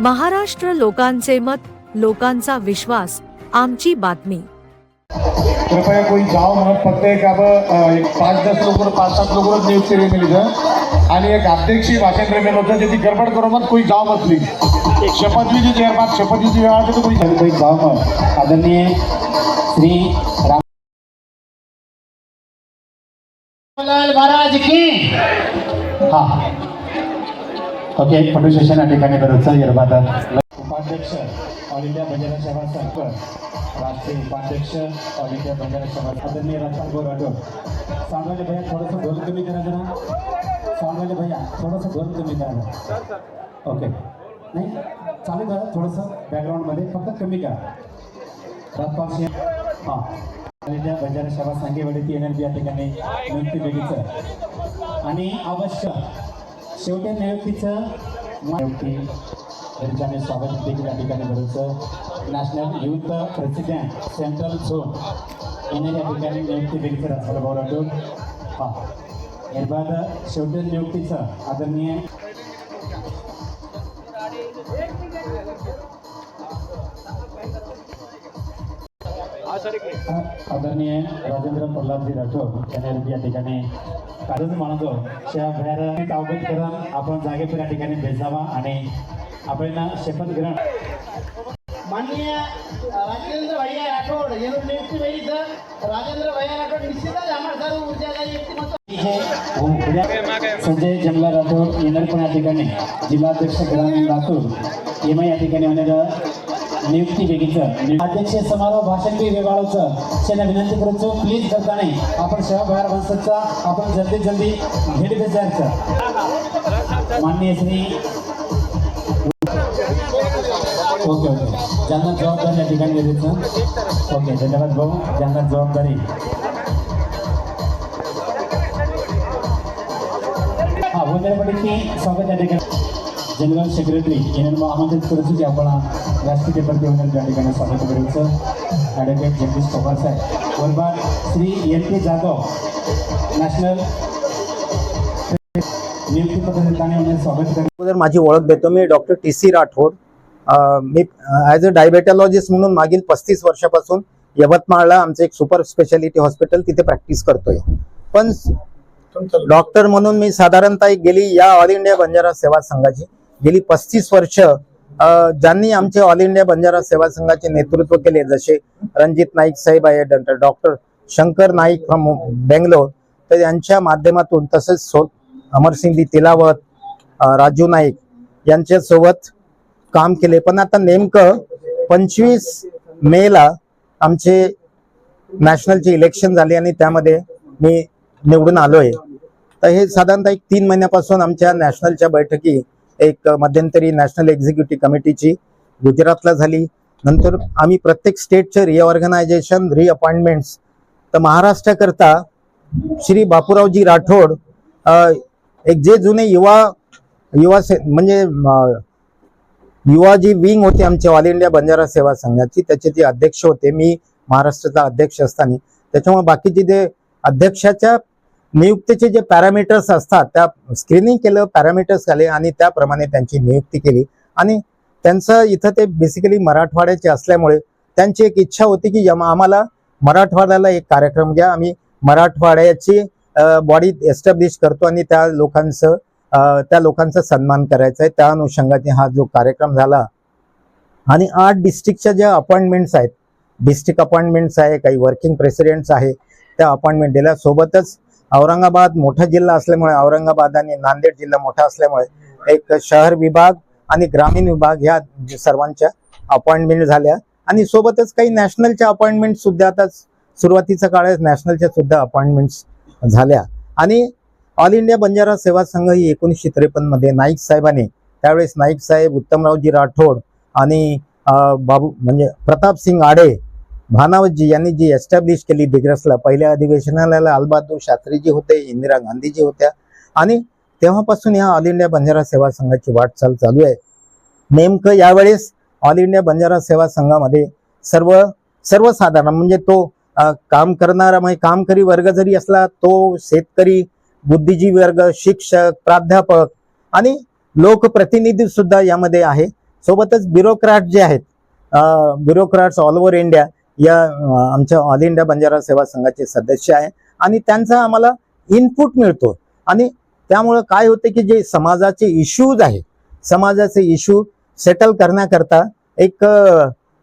महाराष्ट्र लोकांचे मत लोकांचा विश्वास आमची बातमी. कृपया कोई जाओ म्हणत फक्त एक अब एक पाच दस लोक पाच सात लोक नियुक्ती रे मिली आणि एक अध्यक्षी भाषण रे होतं त्याची गडबड करू मत कोई जाओ मतली एक शपथविधी जी बाद शपथविधी वेळ तर कोई कोई जाओ मत. आदरणीय श्री राम लाल महाराज की? हा. ओके फोटो सेशन या ठिकाणी करायचं yerबाद उपाध्यक्ष ऑल इंडिया बंजारा सभा सरकार राष्ट्रीय उपाध्यक्ष ऑल इंडिया बंजारा सभा. आदरणीय रतन गो राठोड. सांगायचे भैया थोडंसं ढोल कमी करा जरा. सांगायचे भैया थोडंसं ढोल कमी करा ओके. नाही चालू करा थोडंसं बॅकग्राऊंडमध्ये फक्त कमी करा. राजपाल सिंह. हां. आणि त्या बंजारा सभा सांगेवाडीत येणार या ठिकाणी. नियुक्ती बेगीचं आणि अवश्य शेवटी नियुक्तीचं नियुक्ती. त्यांच्याने स्वागत देखील या ठिकाणी करायचं national youth president central zone येणे या ठिकाणी नियुक्ती बेगीचं राजभाऊ भाऊ राठोड हां. निर्बाद शेवटी नियुक्तीचं आदरणीय आदरणीय राजेंद्र प्रल्हादजी राठोड यांनी या ठिकाणी कारण म्हणतो बाहेर अवगत करून आपण जागेवर या ठिकाणी भेजावा आणि आपण शपथ ग्रहण. माननीय राजेंद्र भैया राठोड यांनी नियुक्ती वेळी राजेंद्र भैया राठोड निश्चितच आम्हाला सर्व ऊर्जाला व्यक्तिमत्व संजय जमला राठोड येणार पण या ठिकाणी. जिल्हाध्यक्ष ग्रामीण लातूर. एम या ठिकाणी होणारं नियुक्ती बेगीचं अध्यक्ष समारोह भाषण बी वेगळाचं. त्यांना विनंती करतो प्लीज करता नाही आपण शहर बाहेर माणसाचा आपण जल्दी जल्दी भेट बेजायचं माननीय श्री ओके ओके. ज्यांना जबाबदारी या ठिकाणी द्यायचं ओके धन्यवाद भाऊ. ज्यांना जबाबदारी. हा वंदनपटीची स्वागत या ठिकाणी. जनरल सेक्रेटरी यांना आमंत्रित करायचं की आपण राष्ट्रीय प्रति वंदन त्या ठिकाणी स्वागत करायचं ॲडव्होकेट जगदीश पवार साहेब. वरबाद Shri N P Jadhav national नियुक्ती पद्धतीने यांनी स्वागत करायचं अगोदर माझी ओळख देतो मी डॉक्टर टी सी राठोड. अं, मी ॲज अ डायबेटॉलॉजिस्ट म्हणून मागील पस्तीस वर्षापासून यवतमाळला आमचं एक सुपर स्पेशालिटी हॉस्पिटल तिथे प्रॅक्टिस करतोय. पण डॉक्टर म्हणून मी साधारणतः एक गेली या ऑल इंडिया बंजारा सेवा संघाची. गेली पस्तीस वर्ष ज्यांनी आमचे ऑल इंडिया बंजारा सेवा संघाचे नेतृत्व केले जसे रणजित नाईक साहेब आहे डॉक्टर शंकर नाईक फ्रॉम बेंगलोर तर यांच्या माध्यमातून तसेच सो अमरसिंग तिलावत राजू नाईक यांच्यासोबत काम केले. पण आता नेमकं पंचवीस मेला आमचे नॅशनलचे इलेक्शन झाले आणि त्यामध्ये मी निवडून आलो आहे तर हे साधारणतः एक तीन महिन्यापासून आमच्या नॅशनलच्या बैठकी एक मध्यंतरी नॅशनल एक्झिक्युटिव्ह कमिटीची गुजरातला झाली. नंतर आम्ही प्रत्येक स्टेटचे रिऑर्गनायझेशन रिअपॉइंटमेंट्स तर महाराष्ट्राकरता श्री बापूरावजी राठोड एक जे जुने युवा युवा से म्हणजे युवा जी विंग होती आमच्या ऑल इंडिया बंजारा सेवा संघाची त्याचे जे अध्यक्ष होते मी महाराष्ट्राचा अध्यक्ष असताना. त्याच्यामुळे बाकीचे जे अध्यक्षाच्या नियुक्तीचे जे पॅरामीटर्स असतात त्या स्क्रीनिंग केलं पॅरामीटर्स आले आणि त्याप्रमाणे त्यांची नियुक्ती केली. आणि त्यांचं इथं ते बेसिकली मराठवाड्याचे असल्यामुळे त्यांची एक इच्छा होती की आम्हाला मराठवाड्याला एक कार्यक्रम घ्या आम्ही मराठवाड्याची बॉडी एस्टॅब्लिश करतो आणि त्या लोकांचं त्या लोकांचा सन्मान करायचा आहे. त्या अनुषंगाने हा जो कार्यक्रम झाला. आणि आठ डिस्ट्रिक्टच्या ज्या अपॉइंटमेंट्स आहेत डिस्ट्रिक्ट अपॉइंटमेंट्स आहे काही वर्किंग प्रेसिडेंट्स आहे त्या अपॉइंटमेंट दिल्या सोबतच औरंगाबाद मोठा जिल्हा असल्यामुळे औरंगाबाद आणि नांदेड जिल्हा मोठा असल्यामुळे एक शहर विभाग आणि ग्रामीण विभाग ह्या सर्वांच्या अपॉइंटमेंट झाल्या. आणि सोबतच काही नॅशनलच्या अपॉइंटमेंट सुद्धा आता सुरुवातीच्या काळात नॅशनलच्या सुद्धा अपॉइंटमेंट्स झाल्या. आणि ऑल इंडिया बंजारा सेवा संघ ही एकोणीसशे त्रेपन्नमध्ये नाईक साहेबांनी त्यावेळेस नाईक साहेब उत्तमरावजी राठोड आणि बाबू म्हणजे प्रताप सिंग आडे भानावतजी यांनी जी एस्टॅब्लिश केली दिग्रसला पहिल्या अधिवेशनाला लालबहादूर शास्त्रीजी होते इंदिरा गांधीजी होत्या आणि तेव्हापासून ह्या ऑल इंडिया बंजारा सेवा संघाची वाटचाल चालू आहे. नेमकं यावेळेस ऑल इंडिया बंजारा सेवा संघामध्ये सर्व सर्वसाधारण म्हणजे तो आ, काम करणारा म्हणजे कामकरी वर्ग जरी असला तो शेतकरी बुद्धिजीवी वर्ग शिक्षक प्राध्यापक आणि लोकप्रतिनिधी सुद्धा यामध्ये आहे. सोबतच ब्युरोक्रॅट जे आहेत ब्युरोक्रॅट्स ऑल ओव्हर इंडिया या आमच्या ऑल इंडिया बंजारा सेवा संघाचे सदस्य आहे आणि त्यांचा आम्हाला इनपुट मिळतो. आणि त्यामुळं काय होते की जे समाजाचे इश्यूज आहे समाजाचे इश्यू सेटल करण्याकरता एक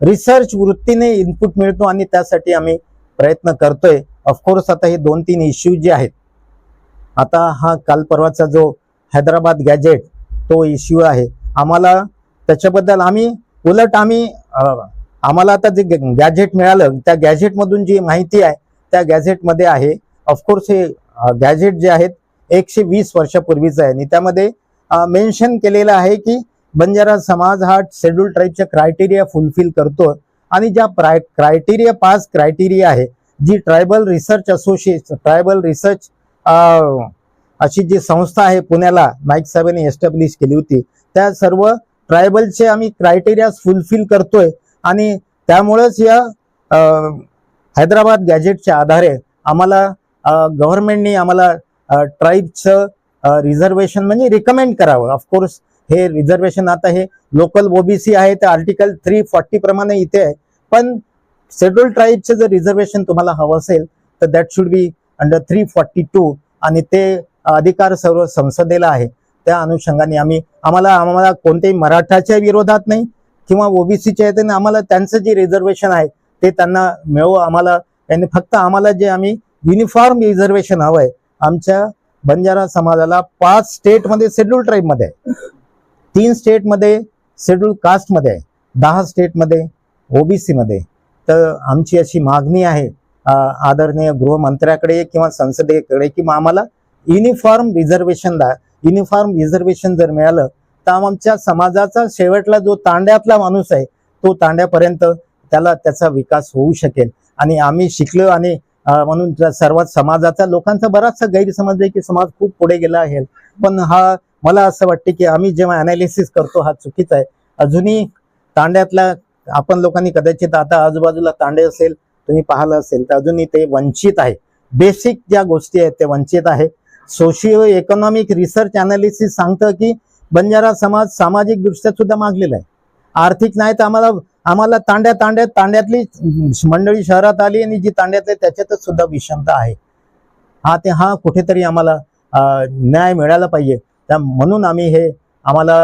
रिसर्च वृत्तीने इनपुट मिळतो आणि त्यासाठी आम्ही प्रयत्न करतोय. ऑफकोर्स आता हे दोन तीन इश्यू जे आहेत आता हा काल परवाचा जो हैदराबाद गॅजेट तो इश्यू आहे आम्हाला त्याच्याबद्दल आम्ही उलट आम्ही आम्हाला आता जे गॅजेट मिळालं त्या गॅजेटमधून जी माहिती आहे त्या गॅजेटमध्ये आहे. ऑफकोर्स हे गॅजेट जे आहेत एकशे वीस वर्षापूर्वीचं आहे. आणि त्यामध्ये मेन्शन केलेलं आहे की बंजारा समाज हा शेड्यूल ट्राईबच्या क्रायटेरिया फुलफिल करतो. आणि ज्या प्राय क्रायटेरिया पाच क्रायटेरिया आहे जी tribal research association tribal research अशी जी संस्था आहे पुण्याला नाईक साहेबांनी एस्टॅब्लिश केली होती. त्या सर्व ट्रायबलचे आम्ही क्रायटेरिया फुलफिल करतोय. आणि त्यामुळेच या हैदराबाद गॅजेटच्या आधारे आम्हाला गव्हर्नमेंटनी आम्हाला ट्राईबचं रिझर्वेशन म्हणजे रिकमेंड करावं. ऑफकोर्स हे रिझर्वेशन आता हे लोकल ओबीसी आहे ते आर्टिकल थ्री फॉर्टी प्रमाणे इथे आहे. पण शेड्युल ट्राईबचं जर रिझर्वेशन तुम्हाला हवं असेल तर that should be under three forty two आणि ते अधिकार सर्व संसदेला आहे. त्या अनुषंगाने आम्ही आम्हाला आम्हाला कोणत्याही मराठाच्या विरोधात नाही किंवा ओबीसीच्या आहेत आणि आम्हाला त्यांचं जे रिझर्वेशन आहे ते त्यांना मिळवू. आम्हाला त्यांनी फक्त आम्हाला जे आम्ही युनिफॉर्म रिझर्वेशन आहे आमच्या बंजारा समाजाला पाच स्टेटमध्ये शेड्यूल ट्राईबमध्ये आहे. तीन स्टेटमध्ये शेड्यूल कास्टमध्ये आहे. दहा स्टेटमध्ये ओबीसीमध्ये तर आमची अशी मागणी आहे आदरणीय गृहमंत्र्याकडे किंवा संसदेकडे किंवा आम्हाला uniform reservation the uniform reservation जर मिळालं आमच्या समाजाचा शेवटला जो तांड्यातला माणूस आहे तो तांड्यापर्यंत त्याला त्याचा विकास होऊ शकेल. आणि आम्ही शिकलो आणि म्हणून सर्वात समाजाचा लोकांचा बराचसा गैरसमज आहे की समाज खूप पुढे गेला आहे. पण हा मला असं वाटते की आम्ही जेव्हा अनालिसिस करतो हा चुकीचा आहे. अजूनही तांड्यातला आपण लोकांनी कदाचित आता आजूबाजूला तांडे असेल तुम्ही पाहिलं असेल तर अजूनही ते वंचित आहे. बेसिक ज्या गोष्टी आहेत ते वंचित आहे. सोशिओ इकॉनॉमिक रिसर्च अनालिसिस सांगतं की बंजारा समाज सामाजिकदृष्ट्या सुद्धा मागलेला आहे. आर्थिक नाही तर आम्हाला आम्हाला तांड्या तांड्यात तांड्यातली मंडळी शहरात आली आणि जी तांड्यातली त्याच्यातच सुद्धा विषमता आहे. हा ते हा कुठेतरी आम्हाला न्याय मिळाला पाहिजे. त्या म्हणून आम्ही हे आम्हाला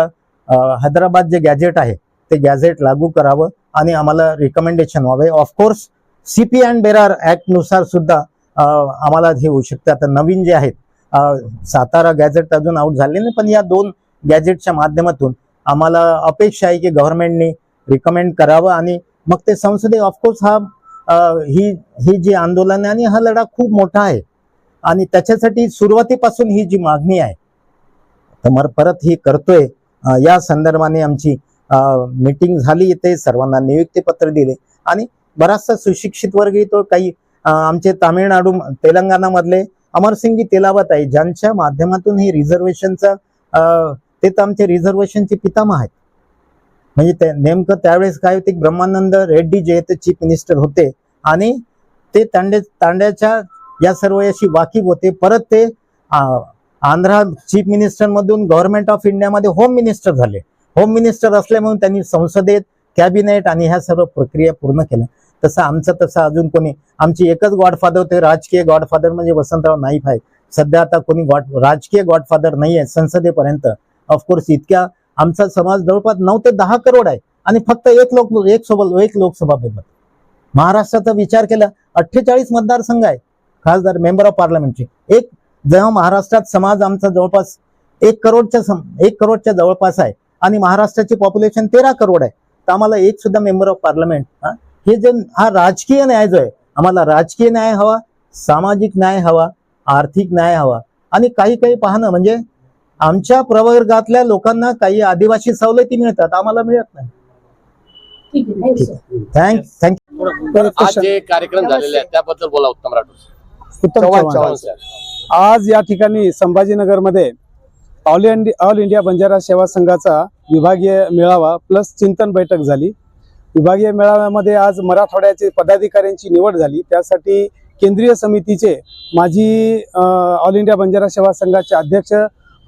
हैदराबाद जे गॅजेट आहे ते गॅझेट लागू करावं आणि आम्हाला रिकमेंडेशन व्हावे. Of course C P and Berar ॲक्टनुसार सुद्धा आम्हाला हे होऊ शकते. आता नवीन जे आहेत सातारा गॅजेट अजून आउट झाले नाही पण या दोन गॅजेटच्या माध्यमातून आम्हाला अपेक्षा आहे की गव्हर्नमेंटनी रिकमेंड करावं आणि मग ते संसदे ऑफकोर्स हा ही ही जी आंदोलन आहे आणि हा लढा खूप मोठा आहे. आणि त्याच्यासाठी सुरुवातीपासून ही जी मागणी आहे तर मग परत ही करतोय. या संदर्भाने आमची मीटिंग झाली. ते सर्वांना नियुक्तीपत्र दिले. आणि बराचसा सुशिक्षित वर्ग येतो काही आमचे तामिळनाडू तेलंगणामधले अमरसिंगजी तेलावत आहे ज्यांच्या माध्यमातून हे रिझर्वेशनचं ते तर आमचे रिझर्वेशनचे पितामह आहेत. म्हणजे ते नेमकं त्यावेळेस काय होते ब्रह्मानंद रेड्डी जे ते चीफ मिनिस्टर होते आणि ते तांडे तांड्याच्या या सर्व याशी वाकीफ होते. परत ते आंध्रा चीफ मिनिस्टर मधून गव्हर्नमेंट ऑफ इंडियामध्ये होम मिनिस्टर झाले. होम मिनिस्टर असल्यामुळे त्यांनी संसदेत कॅबिनेट आणि ह्या सर्व प्रक्रिया पूर्ण केल्या. तसं आमचं तसं अजून कोणी आमची एकच गॉडफादर होते राजकीय गॉडफादर म्हणजे वसंतराव नाईफ आहे सध्या आता कोणी गॉड राजकीय गॉडफादर नाही आहे संसदेपर्यंत. ऑफकोर्स इतक्या आमचा समाज जवळपास नऊ ते दहा करोड आहे. आणि फक्त एक लोक एक सोबत एक लोकसभा मेंबर. महाराष्ट्राचा विचार केला अठ्ठेचाळीस मतदारसंघ आहे खासदार मेंबर ऑफ पार्लमेंटचे एक जेव्हा महाराष्ट्रात समाज आमचा जवळपास एक करोडच्या सम- एक करोडच्या जवळपास आहे आणि महाराष्ट्राची पॉप्युलेशन तेरा करोड आहे तर आम्हाला एक सुद्धा मेंबर ऑफ पार्लमेंट हे जे हा राजकीय न्याय जो आहे आम्हाला राजकीय न्याय हवा सामाजिक न्याय हवा आर्थिक न्याय हवा आणि काही काही पाहणं म्हणजे आमच्या प्रवर्गातल्या लोकांना काही आदिवासी सवलती मिळतात आम्हाला मिळत नाही. ठीक आहे थँक्यू सर. Thank thank. आज जे कार्यक्रम झालेले आहेत त्याबद्दल बोला उत्तम राठोड उत्तम चव्हाण, चव्हाण. आज या ठिकाणी संभाजीनगरमध्ये all India all India Banjara Seva संघाचा विभागीय मेळावा प्लस चिंतन बैठक झाली. विभागीय मेळाव्यामध्ये आज मराठवाड्याचे पदाधिकाऱ्यांची निवड झाली. त्यासाठी केंद्रीय समितीचे माजी अं, ऑल इंडिया बंजारा सेवा संघाचे अध्यक्ष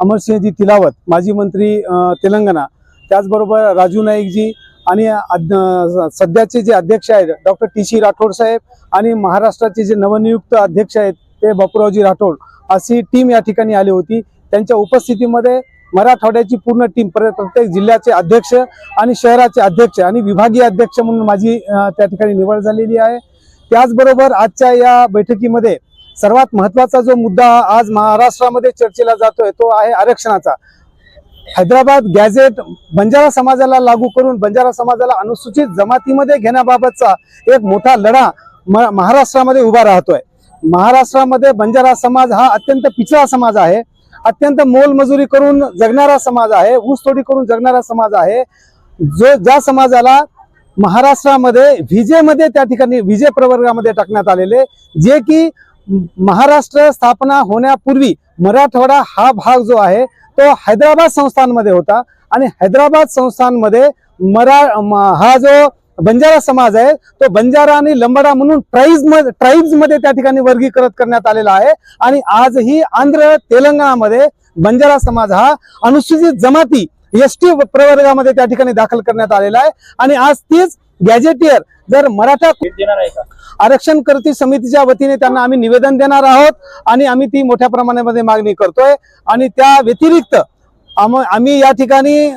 अमरसिंहजी तिलावत माजी मंत्री तेलंगणा. त्याचबरोबर राजू नाईकजी आणि सध्याचे जे अध्यक्ष आहेत doctor T C Rathod saheb आणि महाराष्ट्राचे जे नवनियुक्त अध्यक्ष आहेत ते बापूरावजी राठोड अशी टीम या ठिकाणी आली होती. त्यांच्या उपस्थितीमध्ये मराठवाड्याची पूर्ण टीम प्रत्येक जिल्ह्याचे अध्यक्ष आणि शहराचे अध्यक्ष आणि विभागीय अध्यक्ष म्हणून माझी त्या ठिकाणी निवड झालेली आहे. त्याचबरोबर आजच्या या बैठकीमध्ये सर्वात महत्त्वाचा जो मुद्दा आज महाराष्ट्रामध्ये चर्चेला जातोय तो आहे आरक्षणाचा. हैदराबाद गॅझेट बंजारा समाजाला लागू करून बंजारा समाजाला अनुसूचित जमातीमध्ये घेण्याबाबतचा एक मोठा लढा म- महाराष्ट्रामध्ये उभा राहतोय. महाराष्ट्रामध्ये बंजारा समाज हा अत्यंत पिछडा समाज आहे. अत्यंत मोलमजुरी करून जगणारा समाज आहे ऊसतोडी करून जगणारा समाज आहे. जो ज्या समाजाला महाराष्ट्रामध्ये विजेमध्ये त्या ठिकाणी विजे प्रवर्गामध्ये टाकण्यात आलेले जे की महाराष्ट्र स्थापना होण्यापूर्वी मराठवाडा हा भाग जो आहे तो हैदराबाद संस्थानमध्ये होता आणि हैदराबाद संस्थानमध्ये मरा म- हा जो बंजारा समाज आहे तो बंजारा आणि लंबाडा म्हणून ट्राईब्स ट्राईब्समध्ये त्या ठिकाणी वर्गीकृत करण्यात आलेला आहे आणि आजही आंध्र तेलंगणामध्ये बंजारा समाज हा अनुसूचित जमाती एस टी प्रवर्गामध्ये त्या ठिकाणी दाखल करण्यात आलेला आहे. आणि आज तीच गॅजेटियर जर मराठा आरक्षण करती समितीच्या वतीने त्यांना आम्ही निवेदन देणार आहोत आणि आम्ही ती मोठ्या प्रमाणामध्ये मागणी करतोय. आणि त्या व्यतिरिक्त आम- आम्ही या ठिकाणी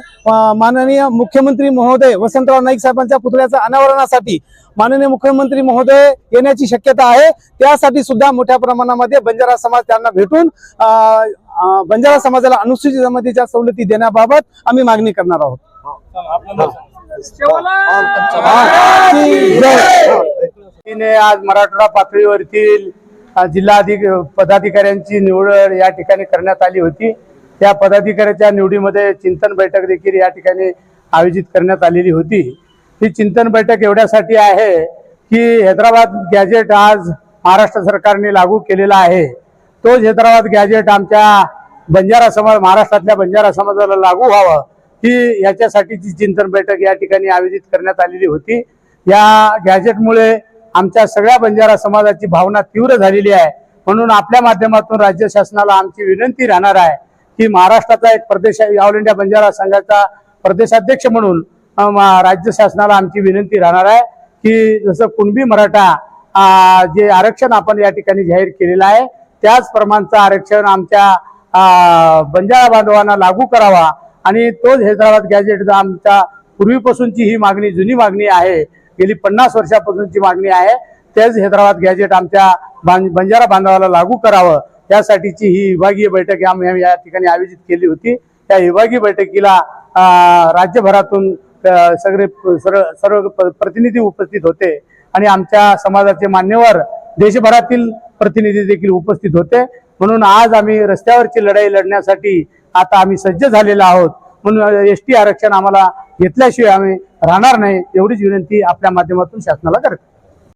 माननीय मुख्यमंत्री महोदय वसंतराव नाईक साहेबांच्या पुतळ्याच्या अनावरणासाठी माननीय मुख्यमंत्री महोदय येण्याची शक्यता आहे. त्यासाठी सुद्धा मोठ्या प्रमाणामध्ये बंजारा समाज त्यांना भेटून बंजारा समाजाला अनुसूचित जमातीच्या सवलती देण्याबाबत आम्ही मागणी करणार आहोत. आज मराठवाडा पातळीवरतील जिल्हाधिक पदाधिकाऱ्यांची निवड या ठिकाणी करण्यात आली होती. त्या पदाधिकाऱ्याच्या निवडीमध्ये चिंतन बैठक देखील या ठिकाणी आयोजित करण्यात आलेली होती. ही चिंतन बैठक एवढ्यासाठी आहे की हैदराबाद गॅजेट आज महाराष्ट्र सरकारने लागू केलेला आहे. तोच हैदराबाद गॅजेट आमच्या बंजारा समाज महाराष्ट्रातल्या बंजारा समाजाला लागू व्हावं ही याच्यासाठीची चिंतन बैठक या ठिकाणी आयोजित करण्यात आलेली होती. या गॅजेटमुळे आमच्या सगळ्या बंजारा समाजाची भावना तीव्र झालेली आहे. म्हणून आपल्या माध्यमातून राज्य शासनाला आमची विनंती राहणार आहे की महाराष्ट्राचा एक प्रदेश ऑल इंडिया बंजारा संघाचा प्रदेशाध्यक्ष म्हणून राज्य शासनाला आमची विनंती राहणार आहे की जसं कुणबी मराठा जे आरक्षण आपण या ठिकाणी जाहीर केलेलं आहे त्याच प्रमाणचं आरक्षण आमच्या बंजारा बांधवांना लागू करावा. आणि तोच हैदराबाद गॅजेट आमच्या पूर्वीपासूनची ही मागणी जुनी मागणी आहे गेली पन्नास वर्षापासूनची मागणी आहे तेच हैदराबाद गॅजेट आमच्या बां- बंजारा बांधवाला लागू करावं. यासाठीची ही विभागीय बैठक आम्ही या ठिकाणी आयोजित केली होती. त्या विभागीय बैठकीला राज्यभरातून सगळे सर्व सर्व प- प्रतिनिधी उपस्थित होते. आणि आमच्या समाजाचे मान्यवर देशभरातील प्रतिनिधी देखील उपस्थित होते. म्हणून आज आम्ही रस्त्यावरची लढाई लढण्यासाठी आता आम्ही सज्ज झालेलो आहोत. म्हणून एस टी आरक्षण आम्हाला घेतल्याशिवाय आम्ही राहणार नाही एवढीच विनंती आपल्या माध्यमातून शासनाला करतो.